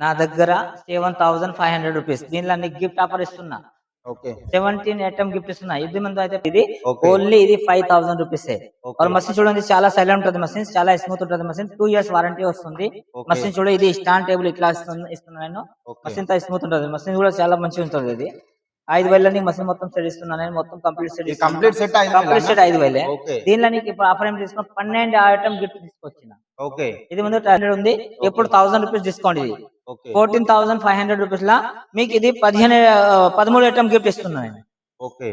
నా దగ్గర seven thousand five hundred rupees దీనిలో నీకు గిఫ్ట్ ఆఫర్ ఇస్తున్నా. ఓకే సెవెంటీన్ ఐటమ్ గిఫ్ట్ ఇస్తున్నా. ఇది ముందు అయితే ఇది. ఓన్లీ ఇది ఫైవ్ థౌసండ్ రూపీస్ మసీన్ చూడండి చాలా సైలెంట్ ఉంటుంది మసీన్ చాలా స్మూత్ ఉంటుంది మసీన్ టూ ఇయర్స్ వారంటీ వస్తుంది. మసీన్ చూడ ఇది స్టాండ్ టేబుల్ ఇట్లా ఇస్తున్నా ఇస్తున్నా నేను. ఓకే మసీన్ స్మూత్ ఉంటుంది. మసీన్ కూడా చాలా మంచిగా ఉంటుంది ఇది. ఐదు వేలని మసీన్ మొత్తం సెట్ ఇస్తున్నాను నేను. మొత్తం complete set complete set complete set ఐదు వేలే? దీనిలో నీకు ఇప్పుడు ఆఫర్ ఏం తీసుకున్నా? పన్నెండు ఐటమ్ గిఫ్ట్ తీసుకొచ్చిన. ఓకే ఇది ముందు హండ్రెడ్ ఉంది. ఇప్పుడు థౌసండ్ రూపీస్ డిస్కౌంట్ ఇది. Fourteen thousand five hundred rupees లా మీకు ఇది పదిహేను పదమూడు ఐటమ్ గిఫ్ట్ ఇస్తున్నాను ఓకే.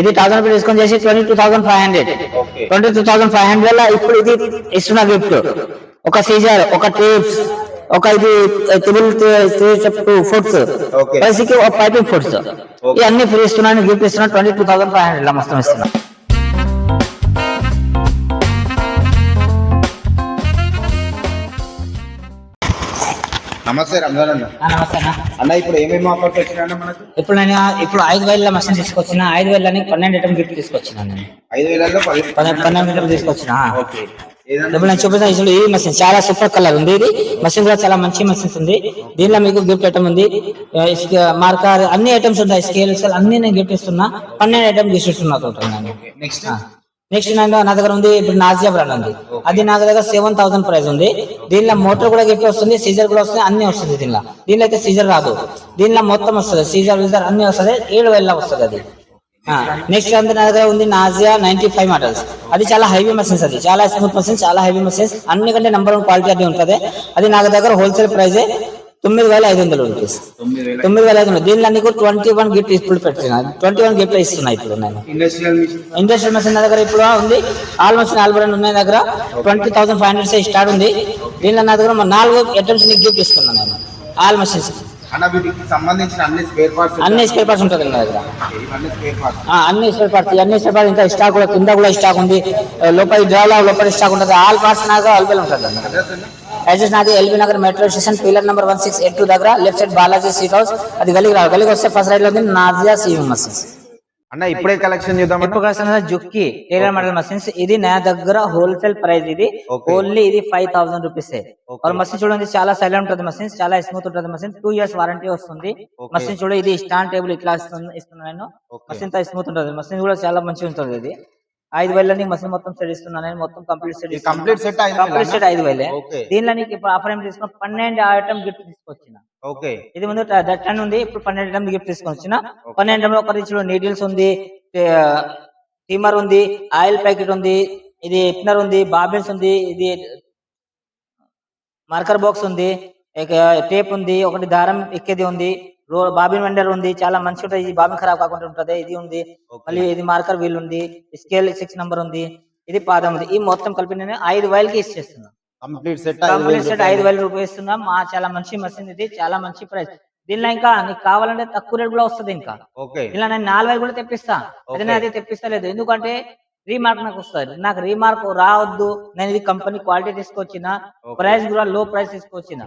ఇది థౌసండ్ రూపీస్ డిస్కౌంట్ చేసి twenty two thousand five hundred. Okay. Twenty two thousand five హండ్రెడ్లో ఇప్పుడు ఇది ఇస్తున్న గిఫ్ట్. ఒక సీజర్ ఒక టేప్స్ ఒక ఇది టేబుల్ ఫుడ్స్. Okay. బేసిక్ ఒక పైపింగ్ ఫుడ్స్. ఇవన్నీ ఫ్రీ ఇస్తున్నాను గిఫ్ట్ ఇస్తున్నా twenty two thousand five hundred మొత్తం ఇస్తున్నా నమస్తే రంజాన్ అన్న. నమస్తే అన్న. అన్న ఇప్పుడు ఏమేమి ఆఫర్స్ వచ్చినా మనకు? ఇప్పుడు నేను ఇప్పుడు ఐదు వేల మషిన్ తీసుకొచ్చిన ఐదు వేలని పన్నెండు ఐటమ్ గిఫ్ట్ తీసుకొచ్చిన ఐదు వేలలో పన్నెండు ఐటమ్ తీసుకొచ్చిన ఓకే. ఇప్పుడు నేను చూపిస్తాను ఇప్పుడు ఈ మషిన్ చాలా సూపర్ కలర్ ఉంది. ఇది మషిన్ కూడా చాలా మంచి మషిన్స్ ఉంది. దీనిలో మీకు గిఫ్ట్ ఐటమ్ ఉంది. మార్కర్ అన్ని ఐటమ్స్ ఉంటాయి. స్కేల్స్ అన్ని నేను గిఫ్ట్ ఇస్తున్నా. పన్నెండు ఐటమ్ గిఫ్ట్ ఇస్తున్నా నెక్స్ట్ నెక్స్ట్ నా నా దగ్గర ఉంది ఇప్పుడు నాజియా బ్రాండ్ ఉంది అది నా దగ్గర సెవెన్ థౌసండ్ ప్రైస్ ఉంది. దీనిలో మోటార్ కూడా గిఫ్ట్ వస్తుంది సీజర్ కూడా వస్తుంది అన్ని వస్తుంది దీనిలో. దీనిలో అయితే సీజర్ రాదు. దీనిలో మొత్తం వస్తుంది సీజర్ విజర్ అన్ని వస్తుంది ఏడు వేల వస్తుంది అది. నెక్స్ట్ అంతా నా దగ్గర ఉంది నాజియా నైన్టీ ఫైవ్ మోడల్స్ అది చాలా హెవీ మెషిన్స్ అది. చాలా స్మూత్ మెషిన్స్ చాలా హెవీ అన్ని కంటే నెంబర్ వన్ క్వాలిటీ అది ఉంటుంది. అది నా దగ్గర హోల్సేల్ ప్రైస్ తొమ్మిది వేల ఐదు వందలు రూపీస్ తొమ్మిది వేల ఐదు వందలు. దీనిలో నీకు ట్వంటీ వన్ గిఫ్ట్ ఇప్పుడు పెడుతున్నాను ట్వంటీ వన్ గిఫ్ట్ ఇస్తున్నా ఇప్పుడు నేను. ఇండస్ట్రియల్ మిషన్ నా దగ్గర ఇప్పుడు ఉంది. ఆల్మోస్ట్ నాలుగు రెండు ఉన్నాయి దగ్గర. Twenty thousand five hundred start ఉంది. దీనిలో నా దగ్గర నాలుగు ఐటమ్స్ నీకు గిఫ్ట్ ఇస్తున్నాను నేను. ఆల్ మెషిన్స్ అన్న వీటికి సంబంధించిన అన్ని స్పేర్ పార్ట్స్ అన్ని స్పేర్ పార్ట్స్ ఉంటుంది నా దగ్గర. అన్ని స్పేర్ పార్ట్స్ అన్ని స్పేర్ పార్ట్స్ ఇంకా స్టాక్ కూడా కింద కూడా స్టాక్ ఉంది. లోపల డ్రైవ్లో లోపల స్టాక్ ఉంటుంది. ఆల్ పార్ట్స్ నాకు అవైలబుల్ ఉంటుంది అడ్రస్ నాది LB Nagar metro station pillar number one six eight two దగ్గర left side Balaji seat house. అది గలికి రావాలి. గలికి వస్తే ఫస్ట్ రైట్లో ఉంది నాజియా సీఎం మసీన్స్ అన్న ఇప్పుడే కలెక్షన్ చూద్దాం ఇప్పుడు కలిసిన జుక్కి టైలర్ మోడల్ మషిన్స్ ఇది నా దగ్గర హోల్సేల్ ప్రైస్ ఇది. ఓన్లీ ఇది ఫైవ్ థౌసండ్ రూపీస్ మషిన్ చూడండి చాలా సైలెంట్ ఉంటుంది మషిన్స్ చాలా స్మూత్ ఉంటుంది మషిన్ టూ ఇయర్స్ వారంటీ వస్తుంది. Okay. మషిన్ చూడ ఇది స్టాండ్ టేబుల్ ఇట్లా ఇస్తుంది ఇస్తున్నాను తో స్మూత్ ఉంటుంది. మషిన్ కూడా చాలా మంచిగా ఉంటుంది ఇది. ఐదు వేలని మషిన్ మొత్తం సెట్ ఇస్తున్నాను. నేను మొత్తం కంప్లీట్ సెట్ ఐదు వేలా? కంప్లీట్ సెట్ ఐదు వేలే. దీనిలో నీకు ఇప్పుడు ఆఫర్ ఏం తీసుకున్నా? పన్నెండు ఐటమ్ గిఫ్ట్ తీసుకొచ్చిన. ఓకే ఇది ముందు దట్టన్ ఉంది. ఇప్పుడు పన్నెండు ఐటమ్ గిఫ్ట్ తీసుకొని వచ్చిన పన్నెండు ఒక రీచ్ నీడిల్స్ ఉంది. టీమర్ ఉంది. ఆయిల్ ప్యాకెట్ ఉంది. ఇది ఎప్నర్ ఉంది. బాబిన్స్ ఉంది. ఇది మార్కర్ బాక్స్ ఉంది. టేప్ ఉంది. ఒకటి దారం ఎక్కేది ఉంది. బాబిన్ వెండర్ ఉంది చాలా మంచి ఉంటుంది. ఇది బాబిన్ ఖరాబ్ కాకుండా ఉంటది. ఇది ఉంది. మళ్ళీ ఇది మార్కర్ వీల్ ఉంది. స్కేల్ సిక్స్ నంబర్ ఉంది. ఇది పాదం ఉంది. ఈ మొత్తం కలిపి నేను ఐదు వేలకి ఇచ్చేస్తున్నాను కంప్లీట్ సెట్ కంప్లీట్ సెట్ ఐదు వేల రూపాయలు ఇస్తున్నాం. మా చాలా మంచి మషిన్ ఇది. చాలా మంచి ప్రైస్. దీనిలో ఇంకా నీకు కావాలంటే తక్కువ రేట్ కూడా వస్తుంది ఇంకా. ఇలా నేను నాలుగు వేలు కూడా తెప్పిస్తా. అదే నేను అది తెప్పిస్తలేదు. ఎందుకంటే రీమార్క్ నాకు వస్తుంది. నాకు రీమార్క్ రావద్దు. నేను ఇది కంపెనీ క్వాలిటీ తీసుకొచ్చిన. ప్రైస్ కూడా లో ప్రైస్ తీసుకొచ్చిన.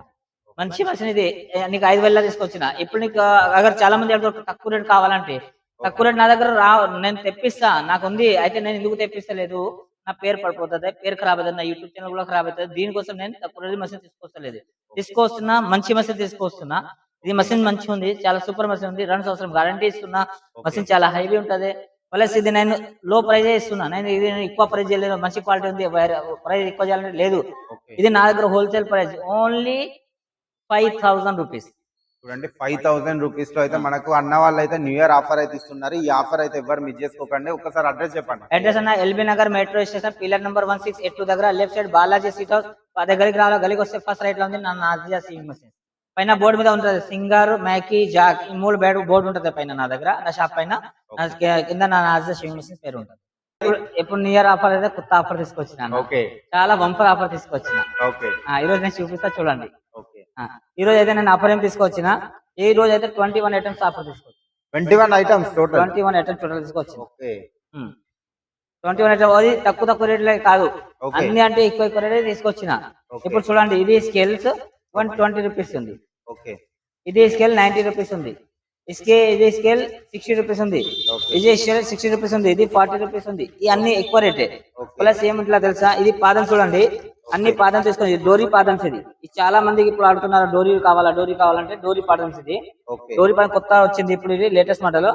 మంచి మషిన్ ఇది నీకు ఐదు వేల తీసుకొచ్చిన. ఇప్పుడు నీకు అగర్ చాలా మంది అడుగుతారు తక్కువ రేట్ కావాలంటే. తక్కువ రేట్ నా దగ్గర రా నేను తెప్పిస్తా. నాకు ఉంది అయితే నేను ఎందుకు తెప్పిస్తలేదు? నా పేరు పడిపోతుంది పేరు ఖరాబ్ అవుతుంది నా యూట్యూబ్ ఛానల్ కూడా ఖరాబ్ అవుతుంది. దీనికోసం నేను తక్కువ రేట్ మషిన్ తీసుకొస్తలేదు. తీసుకొస్తున్నా మంచి మషిన్ తీసుకొస్తున్నా. ఇది మషిన్ మంచిగా ఉంది చాలా సూపర్ మషిన్ ఉంది. రెండు సంవత్సరం గ్యారంటీ ఇస్తున్నా. మషిన్ చాలా హైవీ ఉంటది. ప్లస్ ఇది నేను లో ప్రైజ్ ఇస్తున్నా. నేను ఇది నేను ఎక్కువ ప్రైజ్ చేయలేదు. మంచి క్వాలిటీ ఉంది. ప్రైస్ ఎక్కువ చేయాలంటే లేదు. ఇది నా దగ్గర wholesale price only five thousand rupees చూడండి ఫైవ్ థౌసండ్ రూపీస్లో అయితే మనకు అన్న వాళ్ళు అయితే న్యూ ఇయర్ ఆఫర్ అయితే ఇస్తున్నారు. ఈ ఆఫర్ అయితే ఎవరు మిస్ చేసుకోకండి. ఒకసారి అడ్రస్ చెప్పండి. అడ్రస్ అన్న LB Nagar metro station pillar number one six eight two దగ్గర left side Balaji seat house ఆ దగ్గరికి రావాలి గలికి వస్తే ఫస్ట్ రైట్లో ఉంది నా నాజియా సీయింగ్ మషిన్ పైన బోర్డు మీద ఉంటుంది సింగర్ మ్యాకీ జాక్ ఈ మూడు బేడ్ బోర్డు ఉంటుంది పైన నా దగ్గర నా షాప్ పైన. కింద నా నాజియా సీయింగ్ మషిన్ పేరు ఉంటుంది. ఇప్పుడు- ఇప్పుడు న్యూ ఇయర్ ఆఫర్ అయితే కొత్త ఆఫర్ తీసుకొచ్చిన ఓకే చాలా బంపర్ ఆఫర్ తీసుకొచ్చిన. ఈ రోజు నేను చూపిస్తా చూడండి. ఈ రోజు అయితే నేను ఆఫర్ ఏం తీసుకొచ్చిన. ఈ రోజు అయితే ట్వంటీ వన్ ఐటమ్స్ ఆఫర్ తీసుకొచ్చిన. Twenty one items total twenty one items total తీసుకొచ్చిన. ఓకే. ట్వంటీ వన్ ఐటమ్ అది తక్కువ తక్కువ రేట్లే కాదు. అన్ని అంటే ఎక్కువ ఎక్కువ రేట్ తీసుకొచ్చిన. ఇప్పుడు చూడండి ఇది స్కేల్స్ వన్ ట్వంటీ రూపీస్ ఉంది. ఓకే. ఇది స్కేల్ నైన్టీ రూపీస్ ఉంది. ఇస్కే ఇది స్కేల్ సిక్స్టీ రూపీస్ ఉంది. ఇది స్కేల్ సిక్స్టీ రూపీస్ ఉంది. ఇది ఫార్టీ రూపీస్ ఉంది. ఈ అన్ని ఎక్కువ రేటే. ప్లస్ ఏమిట్లా తెలుసా? ఇది పాదం చూడండి. అన్ని పాదం తీసుకొని డోరీ పాదమ్స్ ఇది చాలా మందికి ఇప్పుడు ఆడుతున్నారు డోరీ కావాలా డోరీ కావాలంటే డోరీ పాదమ్స్ ఇది డోరీ పాదం కొత్త వచ్చింది ఇప్పుడు ఇది లేటెస్ట్ మోడల్.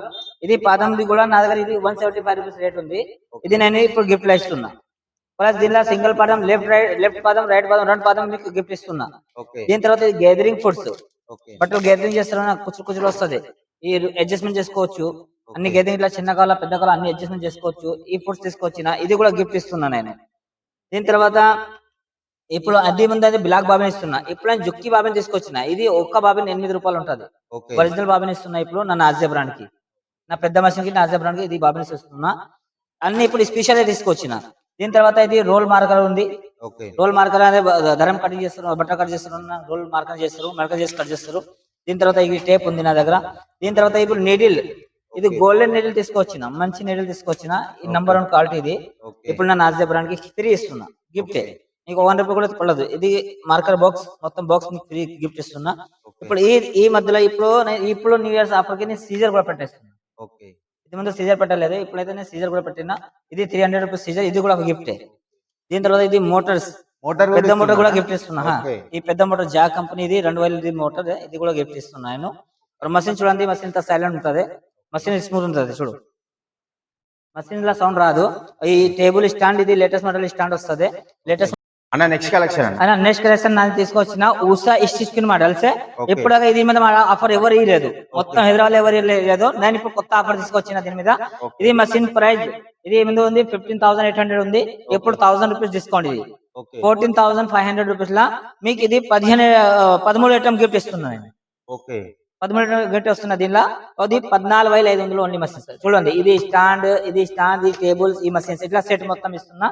ఇది పాదంది కూడా నా దగ్గర ఇది one seventy five rupees rate ఉంది. ఇది నేను ఇప్పుడు గిఫ్ట్లో ఇస్తున్నా. ప్లస్ దీనిలో సింగిల్ పాదం లెఫ్ట్ రైట్ లెఫ్ట్ పాదం రైట్ పాదం రెండు పాదం మీకు గిఫ్ట్ ఇస్తున్నా. దీని తర్వాత ఇది గ్యాదరింగ్ ఫుడ్స్ బట్టలు గ్యాదరింగ్ చేస్తున్నా కుచులు కుచులు వస్తది. ఈ అడ్జస్ట్మెంట్ చేసుకోవచ్చు. అన్ని గ్యాదరింగ్ ఇట్లా చిన్న కాల పెద్ద కాల అన్ని అడ్జస్ట్మెంట్ చేసుకోవచ్చు. ఈ ఫుడ్స్ తీసుకొచ్చిన ఇది కూడా గిఫ్ట్ ఇస్తున్నా నేను. దీని తర్వాత ఇప్పుడు అద్దె ముందు బ్లాక్ బాబిన్ ఇస్తున్నా. ఇప్పుడు నేను జుక్కి బాబిన్ తీసుకొచ్చిన. ఇది ఒక్క బాబిన్ ఎనిమిది రూపాయలు ఉంటది. ఒరిజినల్ బాబిన్ ఇస్తున్నా ఇప్పుడు నా నాజియా బ్రాండ్కి నా పెద్ద మషిన్కి నాజియా బ్రాండ్కి ఇది బాబిన్ ఇస్తున్నా. అన్ని ఇప్పుడు స్పెషల్ తీసుకొచ్చిన. దీని తర్వాత ఇది రోల్ మార్కర్ ఉంది. రోల్ మార్కర్ అనే ధరం కటింగ్ చేస్తారు బట్టర్ కట్ చేస్తారు రోల్ మార్కర్ చేస్తారు మార్కర్ చేసి కట్ చేస్తారు దీని తర్వాత ఈ టేప్ ఉంది నా దగ్గర. దీని తర్వాత ఇప్పుడు నీడిల్. ఇది. గోల్డెన్ నీడిల్ తీసుకొచ్చిన. మంచి నీడిల్ తీసుకొచ్చిన. ఈ నంబర్ వన్ క్వాలిటీ ఇది. ఇప్పుడు నా నాజియా బ్రాండ్కి ఫ్రీ ఇస్తున్నా. గిఫ్ట్. నీకు వన్ రూపీ కూడా పడదు. ఇది మార్కర్ బాక్స్ మొత్తం బాక్స్ ఫ్రీ గిఫ్ట్ ఇస్తున్నా. ఇప్పుడు ఈ ఈ మధ్యలో ఇప్పుడు ఇప్పుడు న్యూ ఇయర్స్ ఆఫర్కి నేను సీజర్ కూడా పెట్టేస్తున్నా. ఓకే ఇది ముందు సీజర్ పెట్టలేదు ఇప్పుడైతే నేను సీజర్ కూడా పెట్టినా. ఇది త్రీ హండ్రెడ్ రూపీస్ సీజర్ ఇది కూడా ఒక గిఫ్ట్ దీని తర్వాత ఇది మోటార్స్ మోటార్ పెద్ద మోటార్ కూడా గిఫ్ట్ ఇస్తున్నా. ఈ పెద్ద మోటార్ జా కంపెనీ ఇది రెండు వేల ఇది మోటార్ ఇది కూడా గిఫ్ట్ ఇస్తున్నా నేను. మషిన్ చూడండి మషిన్ ఇంత సైలెంట్ ఉంటది. మషిన్ స్మూత్ ఉంటది చూడు. మషిన్ లా సౌండ్ రాదు. ఈ టేబుల్ స్టాండ్ ఇది లేటెస్ట్ మోడల్ స్టాండ్ వస్తది. లేటెస్ట్ అన్న నెక్స్ట్ కలెక్షన్ అన్న. నెక్స్ట్ కలెక్షన్ నాకు తీసుకొచ్చిన ఉషా ఇస్టిస్కిన్ మోడల్స్. ఇప్పుడు ఇది మీద ఆఫర్ ఎవరు ఇవ్వలేదు మొత్తం హైదరాబాద్ ఎవరు ఇవ్వలేదు నేను ఇప్పుడు కొత్త ఆఫర్ తీసుకొచ్చిన దీని మీద. ఇది మషిన్ ప్రైస్ ఇది ఏమింది ఉంది ఫిఫ్టీన్ థౌసండ్ ఎయిట్ హండ్రెడ్ ఉంది. ఇప్పుడు థౌసండ్ రూపీస్ డిస్కౌంట్ ఇది. Fourteen thousand five hundred rupees లా మీకు ఇది పదిహేను పదమూడు ఐటమ్ గిఫ్ట్ ఇస్తున్నా నేను. ఓకే పదమూడు ఐటమ్ గిఫ్ట్ వస్తున్నా దీనిలో అది పద్నాలుగు వేల ఐదు వందలు ఓన్లీ మషిన్స్ చూడండి ఇది స్టాండ్ ఇది స్టాండ్ ఈ టేబుల్స్ ఈ మషిన్స్ ఇట్లా సెట్ మొత్తం ఇస్తున్నా.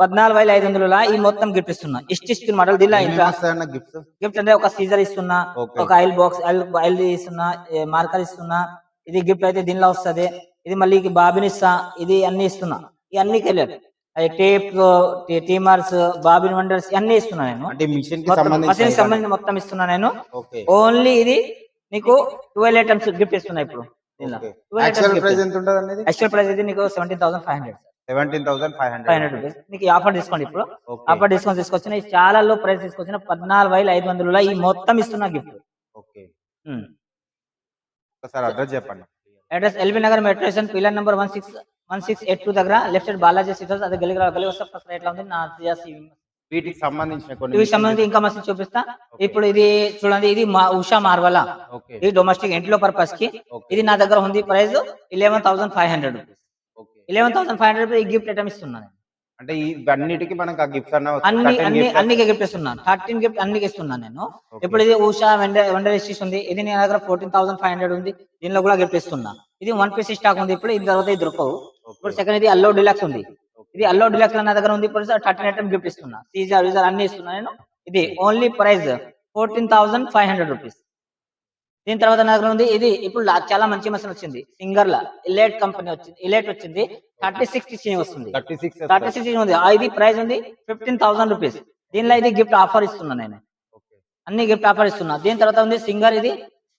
పద్నాలుగు వేల ఐదు వందల ఈ మొత్తం గిఫ్ట్ ఇస్తున్నా. ఇష్ట ఇష్ట మోడల్ దీనిలో ఇంకా గిఫ్ట్ అంటే ఒక సీజర్ ఇస్తున్నా. ఒక ఆయిల్ బాక్స్ ఆయిల్ ఆయిల్ ఇస్తున్నా మార్కర్ ఇస్తున్నా. ఇది గిఫ్ట్ అయితే దీనిలో వస్తది. ఇది మళ్ళీ బాబిన్ ఇస్తా. ఇది అన్ని ఇస్తున్నా. ఇవన్నీ కెళ్ళారు టేప్ టీమర్స్ బాబిన్ వండర్స్ అన్ని ఇస్తున్నా నేను. మిషన్కి సంబంధించి మొత్తం ఇస్తున్నా నేను. ఓన్లీ ఇది నీకు ట్వెల్వ్ ఐటమ్స్ గిఫ్ట్ ఇస్తున్నా ఇప్పుడు. యాక్చువల్ ప్రైస్ ఇది నీకు seventeen thousand five hundred seventeen thousand five five hundred hundred rupees నీకు ఆఫర్ డిస్కౌంట్ ఇప్పుడు. ఆఫర్ డిస్కౌంట్ తీసుకొచ్చిన ఈ చాలా లో ప్రైస్ తీసుకొచ్చిన పద్నాలుగు వేల ఐదు వందల ఈ మొత్తం ఇస్తున్నా గిఫ్ట్ ఓకే. అడ్రస్ చెప్పండి. Address LB Nagar metro station pillar number one six one six eight two దగ్గర. లెఫ్ట్ సైడ్ బాలాజీ సిటర్స్ అది గలి గలి వస్తే ఫస్ట్ రైట్లో ఉంది. నా వీటికి సంబంధించిన కొన్ని ఇవి సంబంధించి ఇంకా మస్తు చూపిస్తా. ఇప్పుడు ఇది చూడండి ఇది మా ఉషా మార్వలా. ఇది డొమెస్టిక్ ఇంట్లో పర్పస్కి. ఇది నా దగ్గర ఉంది. Price eleven thousand five hundred rupees eleven thousand five hundred rupees gift item ఇస్తున్నాను అంటే ఈ అన్నిటికి మనకు ఆ గిఫ్ట్స్ అన్న అన్ని అన్ని అన్ని గిఫ్ట్ ఇస్తున్నాను. థర్టీన్ గిఫ్ట్ అన్ని ఇస్తున్నాను నేను. ఇప్పుడు ఇది ఉషా వెండర్ ఇష్యూస్ ఉంది. ఇది నా దగ్గర ఫోర్టీన్ థౌసండ్ ఫైవ్ హండ్రెడ్ ఉంది. దీనిలో కూడా గిఫ్ట్ ఇస్తున్నా ఇది వన్ పీస్ స్టాక్ ఉంది ఇప్పుడు. ఇది తర్వాత ఇది దొరకవు ఇప్పుడు సెకండ్ ఇది అల్లో డిలక్స్ ఉంది. ఇది అల్లో డిలక్స్ నా దగ్గర ఉంది. ఇప్పుడు థర్టీన్ ఐటమ్ గిఫ్ట్ ఇస్తున్నా. సీజర్ విజర్ అన్ని ఇస్తున్నా నేను. ఇది only price fourteen thousand five hundred rupees దీని తర్వాత నా దగ్గర ఉంది ఇది ఇప్పుడు చాలా మంచి మసన్ వచ్చింది. సింగర్ లా ఇలేట్ కంపెనీ వచ్చింది. ఇలేట్ వచ్చింది. థర్టీ సిక్స్ ఇచ్చింగ్ వస్తుంది. థర్టీ సిక్స్ థర్టీ సిక్స్ ఉంది ఇది ప్రైస్ ఉంది ఫిఫ్టీన్ థౌసండ్ రూపీస్. దీనిలో ఇది గిఫ్ట్ ఆఫర్ ఇస్తున్నా నేను. అన్ని గిఫ్ట్ ఆఫర్ ఇస్తున్నా. దీని తర్వాత ఉంది సింగర్ ఇది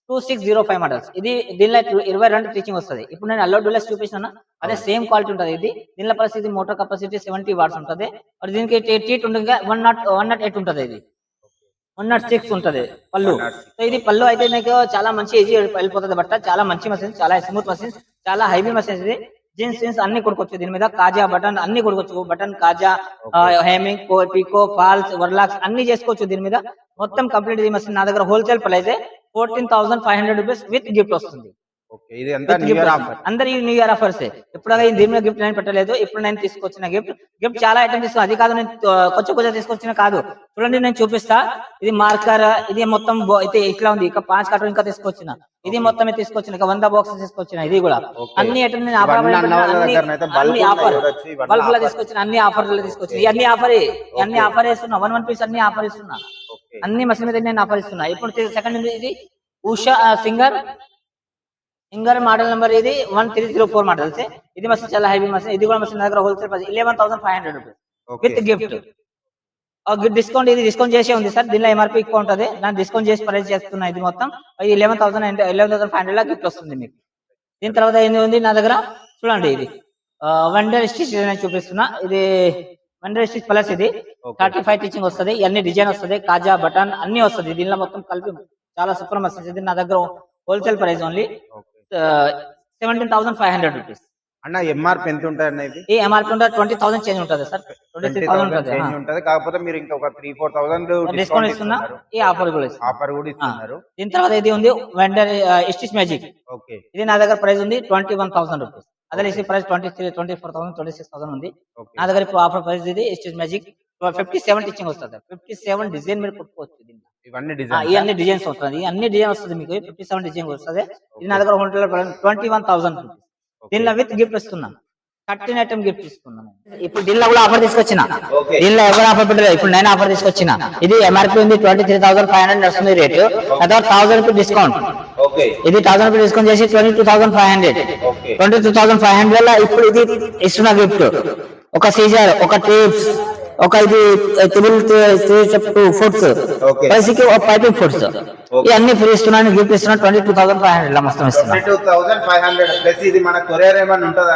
two six zero five models. ఇది దీనిలో ఇరు- ఇరవై రెండు టీచింగ్ వస్తుంది. ఇప్పుడు నేను అల్లో డూలెక్స్ చూపించిన అదే సేమ్ క్వాలిటీ ఉంటుంది ఇది. దీనిలో పరిస్థితి మోటార్ కెపాసిటీ సెవెంటీ వాట్స్ ఉంటుంది. మరి దీనికి టీ ఉంటుంది one nought one nought eight ఉంటుంది ఇది. వన్ నాట్ సిక్స్ ఉంటుంది పళ్ళు. 106. సో ఇది పళ్ళు అయితే నీకు చాలా మంచి ఈజీ వెళ్ళిపోతుంది బట్ట చాలా మంచి మసీన్స్ చాలా స్మూత్ మసీన్స్ చాలా హైవీ మసీన్స్ ఇది. జీన్స్ జీన్స్ అన్ని కొడుకోవచ్చు దీని మీద కాజా బటన్ అన్ని కొడుకోవచ్చు బటన్ కాజా హేమింగ్ పీకో ఫాల్స్ వర్లాక్స్ అన్ని చేసుకోవచ్చు దీని మీద. మొత్తం కంప్లీట్ ఈ మసీన్ నా దగ్గర wholesale price fourteen thousand five hundred rupees with gift వస్తుంది. ఇది న్యూ ఇయర్ ఆఫర్ అందరి న్యూ ఇయర్ ఆఫర్స్ ఇప్పుడు దీని మీద గిఫ్ట్ నేను పెట్టలేదు ఇప్పుడు నేను తీసుకొచ్చిన గిఫ్ట్ గిఫ్ట్ చాలా ఐటమ్ తీసుకున్నా. అది కాదు నేను కొంచెం కొంచెం తీసుకొచ్చిన కాదు. చూడండి నేను చూపిస్తా. ఇది మార్కర్ ఇది మొత్తం అయితే ఇట్లా ఉంది. ఇక పాంచ్ కార్టూన్ ఇంకా తీసుకొచ్చిన. ఇది మొత్తం తీసుకొచ్చిన. ఇక వంద బాక్స్ తీసుకొచ్చిన. ఇది కూడా. అన్ని ఐటమ్ నేను ఆఫర్ అన్న అన్ని ఆఫర్ బల్క్లో. తీసుకొచ్చిన అన్ని ఆఫర్లు తీసుకొచ్చిన. ఇవన్నీ ఆఫర్ అన్ని. ఆఫర్ ఇస్తున్నా వన్ వన్ పీస్ అన్ని ఆఫర్ ఇస్తున్నా అన్ని మసీన్ మీద నేను ఆఫర్ ఇస్తున్నా ఇప్పుడు సెకండ్ ఇది. Usha Singer Singer model number ఇది one three zero four models ఇది మసీన్ చాలా హైవీ మసీన్ ఇది కూడా మసీన్ దగ్గర wholesale price eleven thousand five hundred rupees with gift discount ఇది డిస్కౌంట్ చేసే ఉంది సార్. దీనిలో ఎంఆర్పీ ఎక్కువ ఉంటుంది. నేను డిస్కౌంట్ చేసి ప్రైస్ చేస్తున్నా ఇది మొత్తం. ఇది eleven thousand eleven thousand five hundred లా గిఫ్ట్ వస్తుంది మీకు. దీని తర్వాత ఏంది ఉంది నా దగ్గర? చూడండి ఇది. వండర్ స్టిచ్ నేను చూపిస్తున్నా. ఇది హండ్రెడ్ స్టిచ్ ప్లస్ ఇది. థర్టీ ఫైవ్ టీచింగ్ వస్తుంది. ఇవన్నీ డిజైన్ వస్తుంది. కాజా బటన్ అన్ని వస్తుంది. దీనిలో మొత్తం కలిపి చాలా సూపర్ మస్త్. ఇది నా దగ్గర wholesale price only seventeen thousand five hundred rupees. అన్న ఎంఆర్పి ఎంత ఉంటుంది అన్న ఇది? ఈ ఎంఆర్పీ ఉంటే ట్వంటీ థౌసండ్ చేంజ్ ఉంటుంది సార్. ట్వంటీ త్రీ థౌసండ్ ఉంటుంది. చేంజ్ ఉంటది. కాకపోతే మీరు ఇంకా ఒక త్రీ ఫోర్ థౌసండ్ డిస్కౌంట్ ఇస్తున్నా. ఈ ఆఫర్ కూడా ఆఫర్ కూడా ఇస్తున్నారు. దీని తర్వాత ఇది ఉంది? వెంటనే స్టిచ్ మ్యాజిక్ ఓకే. ఇది నా దగ్గర ప్రైస్ ఉంది ట్వంటీ వన్ థౌసండ్ రూపీస్. అదే ఈ price twenty three twenty four thousand twenty six thousand ఉంది. నా దగ్గర ఇప్పుడు ఆఫర్ ప్రైస్ ఇది stitch magic fifty seven stitching వస్తుంది. ఫిఫ్టీ సెవెన్ డిజైన్ మీరు కొట్టుకోవచ్చు దీన్ని. ఇవన్నీ డిజైన్ డిజైన్స్ వస్తుంది. అన్ని డిజైన్ వస్తుంది మీకు. ఫిఫ్టీ సెవెన్ డిజైన్ వస్తుంది. ఇది నా దగ్గర hotel twenty one thousand rupees దీనిలో విత్ గిఫ్ట్ ఇస్తున్నాను. థర్టీన్ ఐటమ్ గిఫ్ట్ ఇస్తున్నాను ఇప్పుడు దీనిలో కూడా ఆఫర్ తీసుకొచ్చిన. దీనిలో ఎవరు ఆఫర్ పెట్టలేదు? ఇప్పుడు నేను ఆఫర్ తీసుకొచ్చిన. ఇది ఎంఆర్పీ ఉంది. Twenty three thousand five hundred వస్తుంది రేటు. తర్వాత థౌసండ్ రూపీ డిస్కౌంట్ ఇది థౌసండ్ రూపీ డిస్కౌంట్ చేసి twenty two thousand five hundred twenty two thousand five హండ్రెడ్లో ఇప్పుడు ఇది ఇస్తున్న గిఫ్ట్ ఒక సీజర్ ఒక టేప్స్ ఒక ఇది త్రిబుల్ ఫుడ్స్ Okay. బేసిక్ ఒక పైపింగ్ ఫుడ్స్ ఇవన్నీ ఫ్రీ ఇస్తున్నాను గిఫ్ట్ ఇస్తున్నాను twenty two thousand five hundred మొత్తం ఇస్తున్నాను to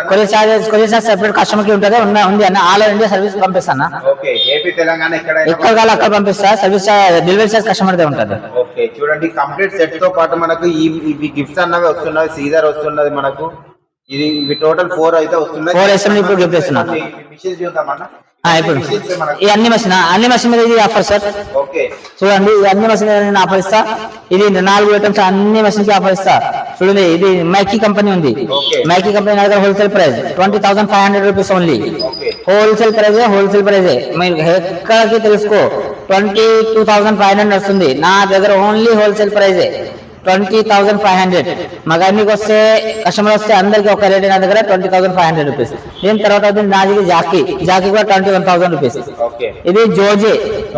courier charges courier charge separate కస్టమర్కి ఉంటుంది ఉంది అన్న. ఆల్ ఇండియా సర్వీస్ పంపిస్తాను ఓకే ఏపీ తెలంగాణ ఎక్కడైనా ఎక్కడ కావాలి అక్కడ పంపిస్తా. సర్వీస్ డెలివరీ చార్జ్ కస్టమర్ దే ఉంటుంది. ఓకే చూడండి కంప్లీట్ సెట్తో పాటు మనకు ఈ గిఫ్ట్స్ అన్నవి వస్తున్నవి సీజర్ వస్తున్నది మనకు. ఇది ఇవి టోటల్ ఫోర్ అయితే వస్తున్నాయి. ఇస్తున్నాయి, ఇప్పుడు ఇస్తున్నా. మిషన్ చూద్దామన్నా. ఇప్పుడు. ఈ అన్ని మషిన్ అన్ని మషిన్ మీద ఇది ఆఫర్ సార్ ఓకే. చూడండి అన్ని మషిన్ మీద నేను ఆఫర్ ఇస్తా. ఇది నాలుగు ఐటమ్స్ అన్ని మషిన్కి ఆఫర్ ఇస్తా. చూడండి ఇది మైకీ కంపెనీ ఉంది. మైకీ కంపెనీ దగ్గర wholesale price twenty thousand five hundred rupees only wholesale price wholesale price మీరు ఎక్కడికి తెలుసుకో? Twenty two thousand five hundred వస్తుంది. నా దగ్గర ఓన్లీ హోల్సేల్ ప్రైజే ట్వంటీ థౌసండ్ ఫైవ్ హండ్రెడ్. మగానికి వస్తే కస్టమర్ వస్తే అందరికి ఒక రేట్ నా దగ్గర twenty thousand five hundred rupees. దీని తర్వాత వచ్చింది నాది జాకీ. జాకీ కూడా ట్వంటీ వన్ థౌసండ్ రూపీస్. ఇది జోజే.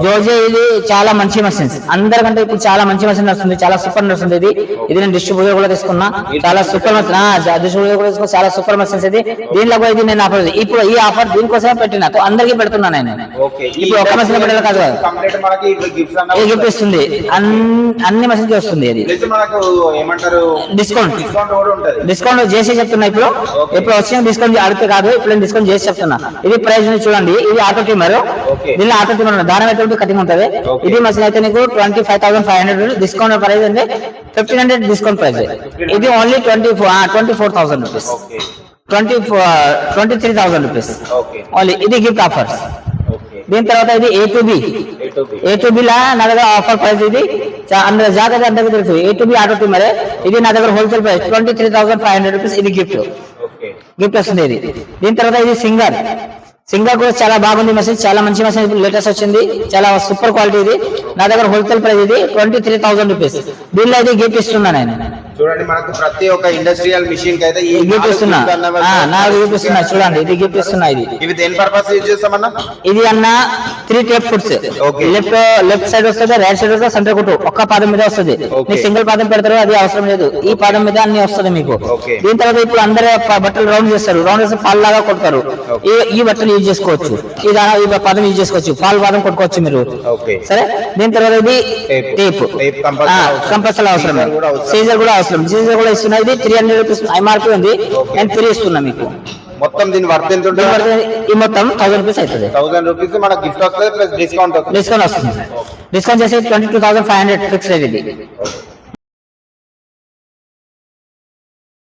జోజే ఇది చాలా మంచి మషిన్స్ అందరికంటే ఇప్పుడు చాలా మంచి మషిన్ వస్తుంది. చాలా సూపర్ వస్తుంది ఇది. ఇది నేను డిస్ట్రిబ్యూటర్ కూడా తీసుకున్నా. చాలా సూపర్ మషిన్ డిస్ట్రిబ్యూటర్ కూడా తీసుకున్నా. చాలా సూపర్ మషిన్స్ ఇది. దీనిలో కూడా ఇది నేను ఆఫర్ ఇప్పుడు ఈ ఆఫర్ దీనికోసమే పెట్టిన. అందరికీ పెడుతున్నా నేను. ఇప్పుడు ఒక మషిన్ పెట్టాలి కాదు అన్నవి గిఫ్ట్ ఇస్తుంది. అన్ని అన్ని మషిన్కి వస్తుంది ఇది. మనకు ఏమంటారు? డిస్కౌంట్ డిస్కౌంట్ కూడా ఉంటది. డిస్కౌంట్ చేసి చెప్తున్నా ఇప్పుడు. ఇప్పుడు వచ్చిన డిస్కౌంట్ అడిగితే కాదు ఇప్పుడు నేను డిస్కౌంట్ చేసి చెప్తున్నా. ఇది ప్రైస్ చూడండి. ఇది ఆటో Okay. దీనిలో ఆటో టీమర్ దాని అయితే కటింగ్ ఉంటది. ఇది మసలు అయితే నీకు twenty five thousand five hundred discount price అంటే ఫిఫ్టీన్ హండ్రెడ్ డిస్కౌంట్ ప్రైస్ ఇది only twenty four twenty four thousand rupees twenty four twenty three thousand rupees only ఇది గిఫ్ట్ ఆఫర్స్ దీని తర్వాత ఇది A to B A to B to లా నా దగ్గర offer price ఇది. అందరూ జాగ్రత్త అందరికీ తెలుసు. ఏ టు బి ఆటో టీమరే ఇది నా దగ్గర wholesale price twenty three thousand five hundred rupees ఇది గిఫ్ట్ గిఫ్ట్ వస్తుంది ఇది. దీని తర్వాత ఇది సింగర్. సింగర్ కూడా చాలా బాగుంది మెసేజ్ చాలా మంచి మెసేజ్ లేటెస్ట్ వచ్చింది. చాలా సూపర్ క్వాలిటీ ఇది. నా దగ్గర హోల్సేల్ ప్రైస్ ఇది ట్వంటీ త్రీ థౌసండ్ రూపీస్ దీనిలో ఇది గిఫ్ట్ ఇస్తున్నా నేను. చూడండి మనకు ప్రతి ఒక్క ఇండస్ట్రియల్ మిషన్కి అయితే వస్తాయి. నాకు గిఫ్ట్ ఇస్తున్నా చూడండి ఇది గిఫ్ట్ ఇస్తున్నా ఇది. ఇవి దేని పర్పస్ యూజ్ చేస్తామన్నా? ఇది అన్న three tape foods. Left left side వస్తుంది రైట్ సైడ్ వస్తుంది సెంటర్ కుట్టు. ఒక్క పాదం మీద వస్తుంది. మీరు సింగిల్ పాదం పెడతారు అది అవసరం లేదు. ఈ పాదం మీద అన్ని వస్తుంది మీకు. దీని తర్వాత ఇప్పుడు అందరూ బట్టలు రౌండ్ చేస్తారు. రౌండ్ చేస్తే పాలు లాగా కొడతారు. ఈ బట్టలు యూజ్ చేసుకోవచ్చు. ఈ దాని ఈ పాదం యూజ్ చేసుకోవచ్చు. పాలు పాదం కొట్టుకోవచ్చు మీరు. ఓకే సరే? దీని తర్వాత ఇది. టేప్. కంపల్సరీ అవసరం. Scissor కూడా అవసరం. అవసరం సీజర్ కూడా ఇస్తున్నా ఇది త్రీ హండ్రెడ్ రూపీస్ ఎంఆర్పీ ఉంది. నేను ఫ్రీ ఇస్తున్నా మీకు. మొత్తం దీని వర్త్ ఎంత ఉంటుంది ఈ మొత్తం థౌసండ్ రూపీస్ అవుతుంది. థౌసండ్ రూపీస్ మనకు గిఫ్ట్ వస్తుంది ప్లస్ డిస్కౌంట్ వస్తుంది. డిస్కౌంట్ వస్తుంది. డిస్కౌంట్ చేసి twenty two thousand five hundred fix rate ఇది.